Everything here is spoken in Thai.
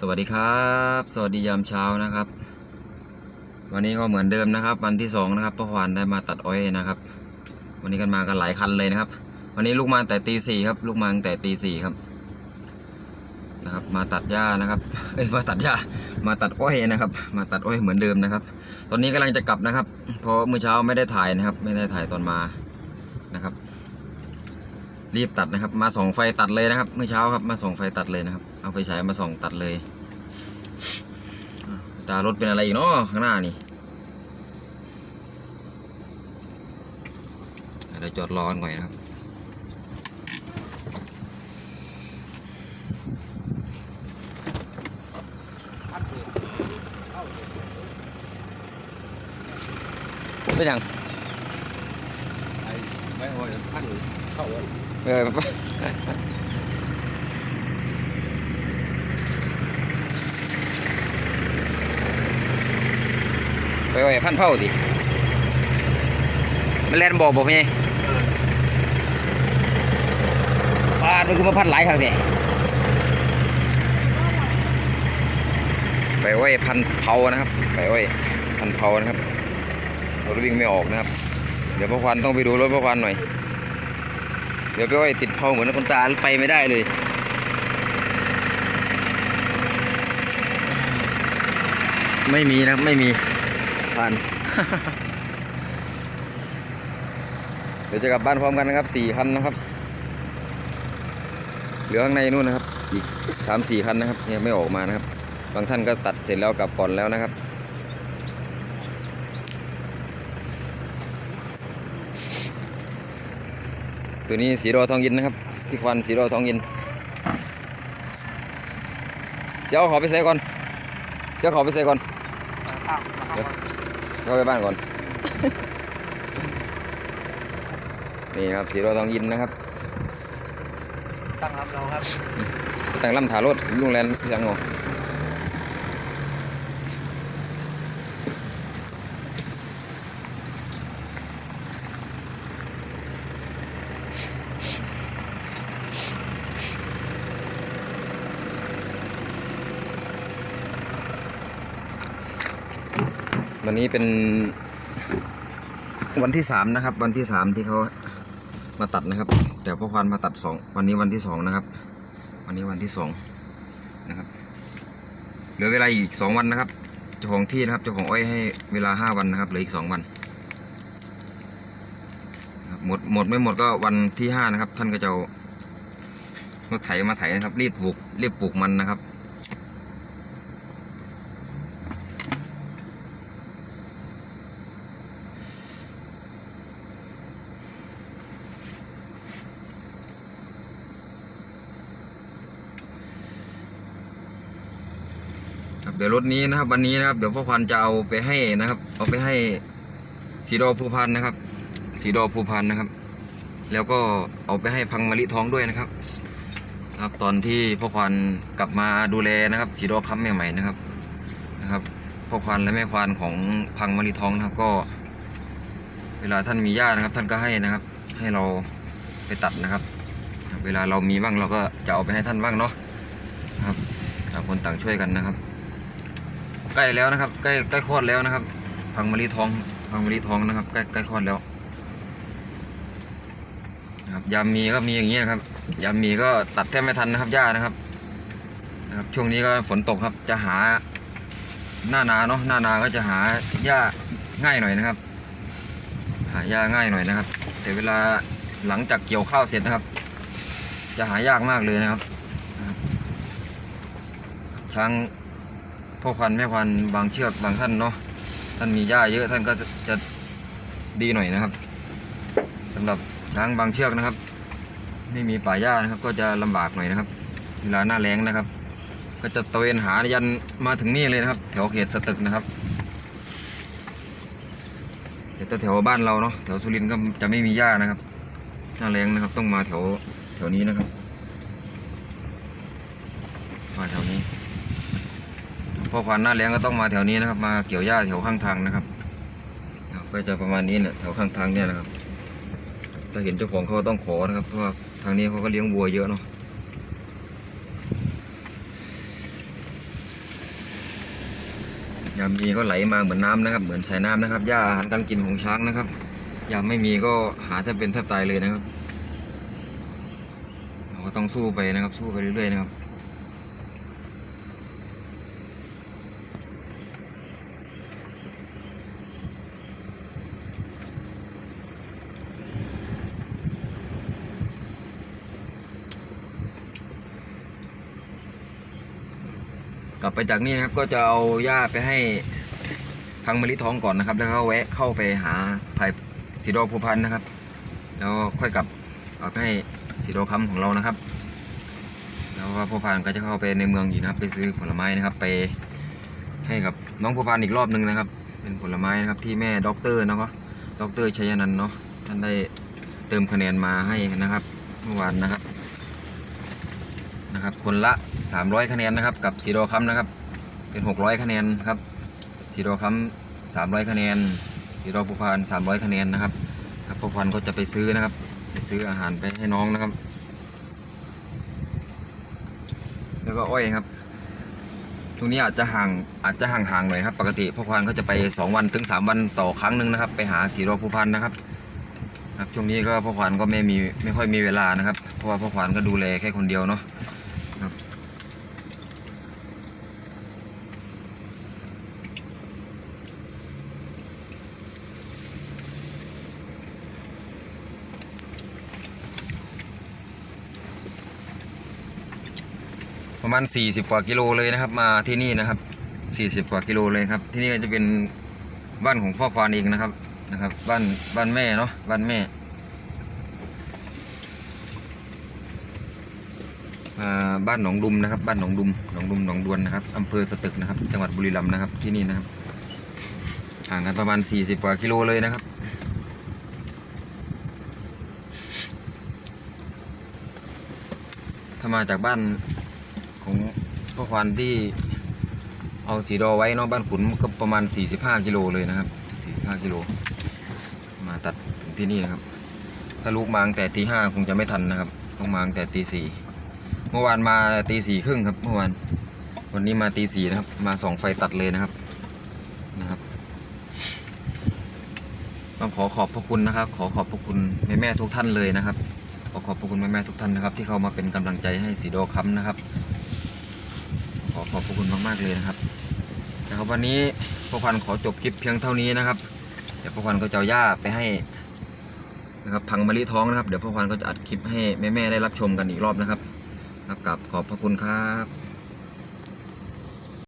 สวัสดีครับ สวัสดียามเช้านะครับ วันนี้ก็เหมือนเดิมนะครับ วันที่สองนะครับพ่อควานได้มาตัดอ้อยนะครับ วันนี้กันมากันหลายคันเลยนะครับ วันนี้ลูกมาแต่ตีสี่ครับ ลูกมาแต่ตีสี่ครับนะครับ มาตัดหญ้านะครับเอ้ยมาตัดหญ้ามาตัดอ้อยนะครับ มาตัดอ้อยเหมือนเดิมนะครับ ตอนนี้กำลังจะกลับนะครับ เพราะเมื่อเช้าไม่ได้ถ่ายนะครับ ไม่ได้ถ่ายตอนมานะครับ รีบตัดนะครับ มาส่องไฟตัดเลยนะครับ เมื่อเช้าครับ มาส่องไฟตัดเลยนะครับ เอาไฟฉายมาส่องตัดเลยตารถเป็นอะไรอีกเนาะข้างหน้านี่เดี๋ยวจอดรอกันก่อนนะครับเป็นยังไอ้ไม่โอ้ยพันเข้า เออไปไว้พันเผาดิมันแล่นบอกบอกไงปาดมันคือมาพันหลายครั้งเนี่ยไปไว้พันเผานะครับ ไปไว้พันเผานะครับรถวิ่งไม่ออกนะครับ เดี๋ยวพ่อควันต้องไปดูรถพ่อควันหน่อย เดี๋ยวไปไว้ติดเผาเหมือนคนตาไปไม่ได้เลยไม่มีนะครับไม่มีผ่านเดี๋ยวจะกลับบ้านพร้อมกันนะครับสี่คันนะครับ เหลือข้างในนู่นนะครับ อีกสามสี่คันนะครับยังไม่ออกมานะครับ บางท่านก็ตัดเสร็จแล้วกลับก่อนแล้วนะครับ ตัวนี้สีรอทองยินนะครับพี่ควันสีรอทองยินเจ้าขอไปใส่ก่อนเจ้าขอไปใส่ก่อนเข้าไปบ้านก่อน นี่ครับสีรอทองยินนะครับ ตั้งรับเราครับตั้งลำถารถลุงแลนพี่สังงอ วันนี้เป็นวันที่สามนะครับ วันที่สามที่เขามาตัดนะครับ แต่พ่อควานมาตัดสองวันนี้วันที่สองนะครับ วันนี้วันที่สองนะครับเหลือเวลาอีกสองวันนะครับเจ้าของที่นะครับเจ้าของอ้อยให้เวลาห้าวันนะครับเหลืออีกสองวันหมดหมดไม่หมดก็วันที่ห้านะครับ ท่านก็จะรถไถมาไถนะครับ รีบปลูกรีบปลูกมันนะครับ ครับเดี๋ยวรถนี้นะครับ วันนี้นะครับ เดี๋ยวพ่อควันจะเอาไปให้นะครับ เอาไปให้สีดอภูพันนะครับ สีดอภูพันนะครับ แล้วก็เอาไปให้พังมะลิทองด้วยนะครับ ครับตอนที่พ่อควันกลับมาดูแลนะครับ สีดอคัมใหม่ๆนะครับนะครับพ่อควันและแม่ควันของพังมะลิทองนะครับก็ เวลาท่านมีญาตินะครับ ท่านก็ให้นะครับ ให้เราไปตัดนะครับ เวลาเรามีบ้างเราก็จะเอาไปให้ท่านบ้างเนาะนะครับคนต่างช่วยกันนะครับ ใกล้แล้วนะครับ ใกล้ใกล้คลอดแล้วนะครับ พังมะลิทอง พังมะลิทองนะครับ ใกล้ใกล้คลอดแล้วครับยามมีก็มีอย่างนี้นะครับยามมีก็ตัดแทบไม่ทันนะครับหญ้านะครับนะครับ ช่วงนี้ก็ฝนตกครับจะหาหน้านาเนาะหน้านาก็จะหาหญ้าง่ายหน่อยนะครับ หาหญ้าง่ายหน่อยนะครับ แต่เวลาหลังจากเกี่ยวข้าวเสร็จนะครับ จะหายากมากเลยนะครับช้าง พ่อควันแม่ควันบางเชือกบางท่านเนาะท่านมีหญ้าเยอะท่านก็จะจะดีหน่อยนะครับสำหรับช้างบางเชือกนะครับ ไม่มีป่าหญ้านะครับ ก็จะลำบากหน่อยนะครับ เวลาหน้าแล้งนะครับ ก็จะตระเวนหายันมาถึงนี่เลยนะครับ แถวเขตสตึกนะครับแต่แถวบ้านเราเนาะแถวสุรินทร์ก็จะไม่มีหญ้านะครับหน้าแล้งนะครับต้องมาแถวแถวนี้นะครับ มาแถวนี้ พอควานหน้าแรงก็ต้องมาแถวนี้นะครับ มาเกี่ยวหญ้าแถวข้างทางนะครับก็จะประมาณนี้เนี่ยแถวข้างทางเนี่ยนะครับถ้าเห็นเจ้าของเขาต้องขอนะครับเพราะว่าทางนี้เขาก็เลี้ยงวัวเยอะเนาะยามมีก็ไหลมาเหมือนน้ำนะครับ เหมือนสายน้ำนะครับหญ้าอาหารการกินของช้างนะครับยามไม่มีก็หาแทบเป็นแทบตายเลยนะครับ เราก็ต้องสู้ไปนะครับ สู้ไปเรื่อยๆนะครับ กลับไปจากนี้นะครับก็จะเอาหญ้าไปให้พังมะลิท้องก่อนนะครับ แล้วก็แวะเข้าไปหาไผ่สีดอภูพันนะครับ แล้วค่อยกลับเอาไปให้สีดอคำของเรานะครับ แล้วก็ภูพันก็จะเข้าไปในเมืองอีกนะครับ ไปซื้อผลไม้นะครับ ไปให้กับน้องภูพันอีกรอบหนึ่งนะครับ เป็นผลไม้นะครับที่แม่ด็อกเตอร์เนาะด็อกเตอร์ชัยนันท์เนาะท่านได้เติมคะแนนมาให้นะครับ เมื่อวานนะครับ นะครับ คนละ 300 คะแนนนะครับกับสีโดคัมนะครับ เป็น 600 คะแนนครับสีโดคัม300 คะแนนสีโดภูพาน300 คะแนนนะครับครับภูพานก็จะไปซื้อนะครับไปซื้ออาหารไปให้น้องนะครับ แล้วก็อ้อยครับช่วงนี้อาจจะห่างอาจจะห่างๆหน่อยครับปกติพ่อควานเขาจะไป 2 วันถึง 3 วันต่อครั้งหนึ่งนะครับ ไปหาสีโดภูพานนะครับครับช่วงนี้ก็พ่อควานก็ไม่มีไม่ค่อยมีเวลานะครับ เพราะว่าพ่อควานก็ดูแลแค่คนเดียวเนาะ มาณ 40 กว่ากิโลเลยนะครับ มาที่นี่นะครับ 40 กว่ากิโลเลยครับ ที่นี่ก็จะเป็นบ้านของพ่อควานเองนะครับนะครับ บ้านบ้านแม่เนาะบ้านแม่อ่าบ้านหนองดุมนะครับ บ้านหนองดุมหนองดุมหนองดวนนะครับอำเภอสตึกนะครับ จังหวัดบุรีรัมย์นะครับที่นี่นะครับห่างกันประมาณ 40 กว่ากิโลเลยนะครับถ้ามาจากบ้าน ของพ่อควานที่เอาสีดอไว้เนาะบ้านขุนก็ประมาณ 45 กิโลเลยนะครับ 45 กิโล มาตัดถึงที่นี่นะครับ ถ้าลูกมาตั้งแต่ตีห้าคงจะไม่ทันนะครับต้องมาตั้งแต่ตีสี่เมื่อวานมาตีสี่ครึ่งครับเมื่อวาน วันนี้มาตีสี่นะครับ มาสองไฟตัดเลยนะครับนะครับต้องขอขอบพระคุณนะครับ ขอขอบพระคุณแม่แม่ทุกท่านเลยนะครับ ขอขอบพระคุณแม่แม่ทุกท่านนะครับ ที่เข้ามาเป็นกำลังใจให้สีโดค้ำนะครับ ขอขอบพระคุณมากๆเลยนะครับนะครับวันนี้พ่อพันขอจบคลิปเพียงเท่านี้นะครับ เดี๋ยวพ่อพันก็จะเอาหญ้าไปให้นะครับพังมะลิท้องนะครับ เดี๋ยวพ่อพันก็จะอัดคลิปให้แม่ๆได้รับชมกันอีกรอบนะครับครับขอบพระคุณครับ